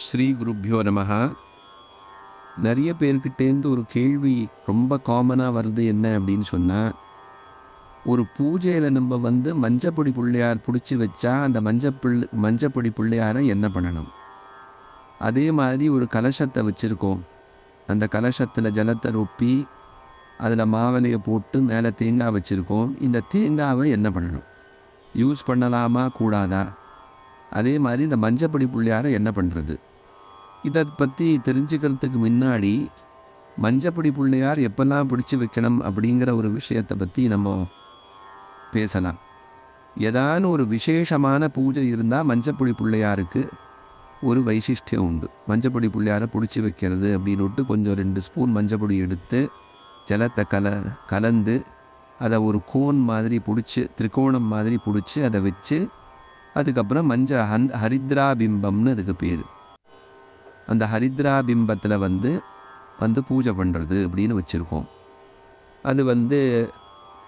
ஸ்ரீ குருப்யோ நமஹா. நிறைய பேர்கிட்டேருந்து ஒரு கேள்வி ரொம்ப காமனாக வருது என்ன அப்படின்னு சொன்னால் ஒரு பூஜையில் நம்ம வந்து மஞ்சப்பொடி பிள்ளையார் பிடிச்சி வச்சா அந்த மஞ்சப்பிள் மஞ்சப்பொடி பிள்ளையாரை என்ன பண்ணணும்? அதே மாதிரி ஒரு கலசத்தை வச்சுருக்கோம். அந்த கலசத்தில் ஜலத்தை ரொப்பி அதில் மாவலையை போட்டு மேலே தேங்காய் வச்சுருக்கோம். இந்த தேங்காவை என்ன பண்ணணும்? யூஸ் பண்ணலாமா? கூடாதா? அதே மாதிரி இந்த மஞ்சப்பொடி பிள்ளையாரை என்ன பண்ணுறது இதை பற்றி தெரிஞ்சுக்கிறதுக்கு முன்னாடி மஞ்சப்பொடி பிள்ளையார் எப்பெல்லாம் பிடிச்சி வைக்கணும் அப்படிங்கிற ஒரு விஷயத்தை பற்றி நம்ம பேசலாம். ஏதான ஒரு விசேஷமான பூஜை இருந்தால் மஞ்சப்பொடி பிள்ளையாருக்கு ஒரு வைசிஷ்டியம் உண்டு. மஞ்சப்பொடி பிள்ளையாரை பிடிச்சி வைக்கிறது அப்படின்னுட்டு கொஞ்சம் ரெண்டு ஸ்பூன் மஞ்சப்பொடி எடுத்து ஜலத்தை கல கலந்து அதை ஒரு கோன் மாதிரி பிடிச்சி திரிகோணம் மாதிரி பிடிச்சி அதை வச்சு அதுக்கப்புறம் மஞ்ச ஹன் ஹரித்ரா பிம்பம்னு அதுக்கு பேர். அந்த ஹரித்ரா பிம்பத்தில் வந்து வந்து பூஜை பண்ணுறது அப்படின்னு வச்சுருக்கோம். அது வந்து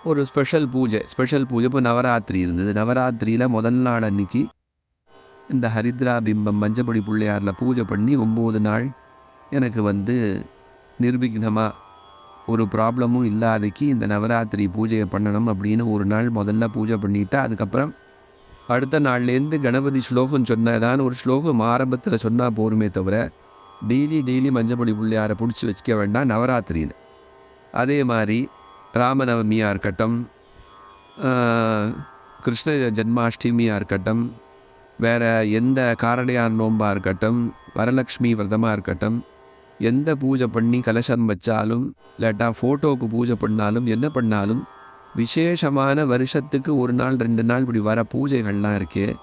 ஒரு ஸ்பெஷல் பூஜை ஸ்பெஷல் பூஜை. இப்போ நவராத்திரி இருந்தது. நவராத்திரியில் முதல் நாள் அன்னைக்கு இந்த ஹரித்ரா பிம்பம் மஞ்சப்பொடி பிள்ளையாரில் பூஜை பண்ணி ஒம்பது நாள் எனக்கு வந்து நிர்விக்னமாக ஒரு ப்ராப்ளமும் இல்லாதக்கு இந்த நவராத்திரி பூஜையை பண்ணணும் அப்படின்னு ஒரு நாள் முதல்ல பூஜை பண்ணிட்டா அதுக்கப்புறம் அடுத்த நாள்லேருந்து கணபதி ஸ்லோகம் சொன்னதான் ஒரு ஸ்லோகம் ஆரம்பத்தில் சொன்னால் போருமே தவிர டெய்லி டெய்லி மஞ்சப்பொடி பிள்ளையாரை பிடிச்சி வச்சுக்க வேண்டாம் நவராத்திரியில். அதே மாதிரி ராமநவமியாக இருக்கட்டும் கிருஷ்ண ஜன்மாஷ்டமியாக இருக்கட்டும் வேறு எந்த காரடையார் நோம்பாக இருக்கட்டும் வரலக்ஷ்மி விரதமாக இருக்கட்டும் எந்த பூஜை பண்ணி கலசம் வச்சாலும் இல்லாட்டா ஃபோட்டோவுக்கு பூஜை பண்ணாலும் என்ன பண்ணாலும் விசேஷமான வருஷத்துக்கு ஒரு நாள் ரெண்டு நாள் இப்படி வர பூஜைகள்லாம் இருக்கே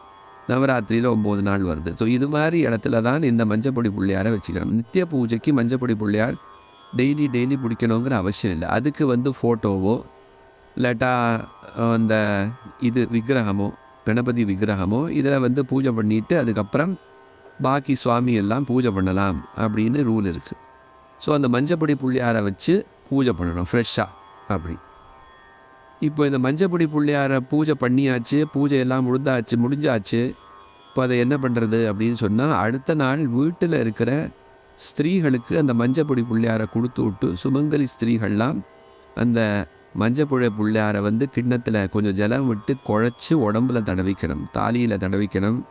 நவராத்திரியில் ஒம்பது நாள் வருது. ஸோ இது மாதிரி இடத்துல தான் இந்த மஞ்சப்பொடி பிள்ளையாரை வச்சுக்கணும். நித்திய பூஜைக்கு மஞ்சப்பொடி பிள்ளையார் டெய்லி டெய்லி பிடிக்கணுங்கிற அவசியம் இல்லை. அதுக்கு வந்து ஃபோட்டோவோ இல்லாட்டா அந்த இது விக்கிரகமோ கணபதி விக்கிரகமோ இதில் வந்து பூஜை பண்ணிவிட்டு அதுக்கப்புறம் பாக்கி சுவாமி எல்லாம் பூஜை பண்ணலாம் அப்படின்னு ரூல் இருக்குது ஸோ அந்த மஞ்சப்பொடி புள்ளியாரை வச்சு பூஜை பண்ணணும் ஃப்ரெஷ்ஷாக அப்படி. இப்போ இந்த மஞ்சப்பொடி புள்ளியாரை பூஜை பண்ணியாச்சு பூஜை எல்லாம் முடிந்தாச்சு முடிஞ்சாச்சு இப்போ அதை என்ன பண்ணுறது அப்படின்னு சொன்னால் அடுத்த நாள் வீட்டில் இருக்கிற ஸ்திரீகளுக்கு அந்த மஞ்சப்பொடி புள்ளியாரை கொடுத்து விட்டு சுமங்கலி ஸ்திரீகள்லாம் அந்த மஞ்சப்புழை பிள்ளையாரை வந்து கிண்ணத்தில் கொஞ்சம் ஜலம் விட்டு குழச்சி உடம்புல தடவிக்கணும். தாலியில் தடவிக்கணும்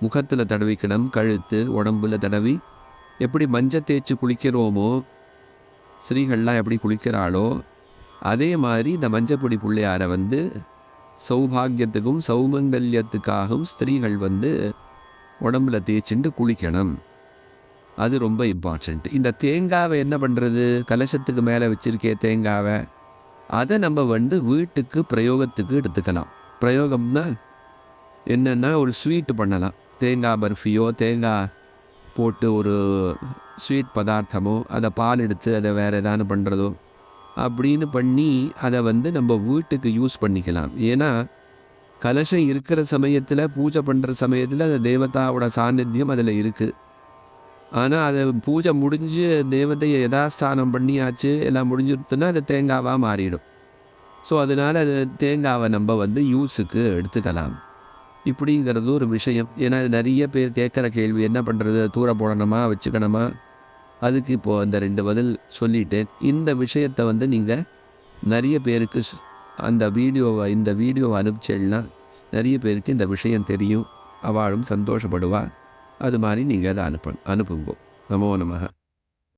முகத்தில் தடவிக்கணும் கழுத்து உடம்புல தடவி எப்படி மஞ்சள் தேய்ச்சி குளிக்கிறோமோ ஸ்திரீகள்லாம் எப்படி குளிக்கிறாளோ அதே மாதிரி இந்த மஞ்சப்பொடி புள்ளையாரை வந்து சௌபாகியத்துக்கும் சௌமங்கல்யத்துக்காகவும் ஸ்திரீகள் வந்து உடம்புல தேய்ச்சிண்டு குளிக்கணும். அது ரொம்ப இம்பார்ட்டண்ட் இந்த தேங்காவை என்ன பண்ணுறது கலசத்துக்கு மேலே வச்சுருக்கே தேங்காவை. அதை நம்ம வந்து வீட்டுக்கு பிரயோகத்துக்கு எடுத்துக்கலாம். பிரயோகம்னா என்னென்னா ஒரு ஸ்வீட்டு பண்ணலாம். தேங்காய் பர்ஃபியோ தேங்காய் போட்டு ஒரு ஸ்வீட் பதார்த்தமோ அதை பால் எடுத்து அதை வேறு ஏதாவது பண்ணுறதோ அப்படின்னு பண்ணி அதை வந்து நம்ம வீட்டுக்கு யூஸ் பண்ணிக்கலாம். ஏன்னா கலசம் இருக்கிற சமயத்தில் பூஜை பண்ணுற சமயத்தில் அந்த தேவதாவோட சாநித்தியம் அதில் இருக்குது ஆனால் அதை பூஜை முடிஞ்சு தேவதையை யதாஸ்தானம் பண்ணியாச்சு எல்லாம் முடிஞ்சிருத்துன்னா அது தேங்காவாக மாறிடும். ஸோ அதனால் அது தேங்காவை நம்ம வந்து யூஸுக்கு எடுத்துக்கலாம். இப்படிங்கிறது ஒரு விஷயம். ஏன்னா நிறைய பேர் கேட்குற கேள்வி என்ன பண்ணுறது தூர போடணுமா? வச்சுக்கணுமா? அதுக்கு இப்போது அந்த ரெண்டு பதில் சொல்லிவிட்டு இந்த விஷயத்தை வந்து நீங்கள் நிறைய பேருக்கு அந்த வீடியோவை இந்த வீடியோவை அனுப்பிச்சேன்னா நிறைய பேருக்கு இந்த விஷயம் தெரியும். அவளும் சந்தோஷப்படுவா. அது மாதிரி நீங்கள் அதை அனுப்ப அனுப்புங்க. நமோ நமக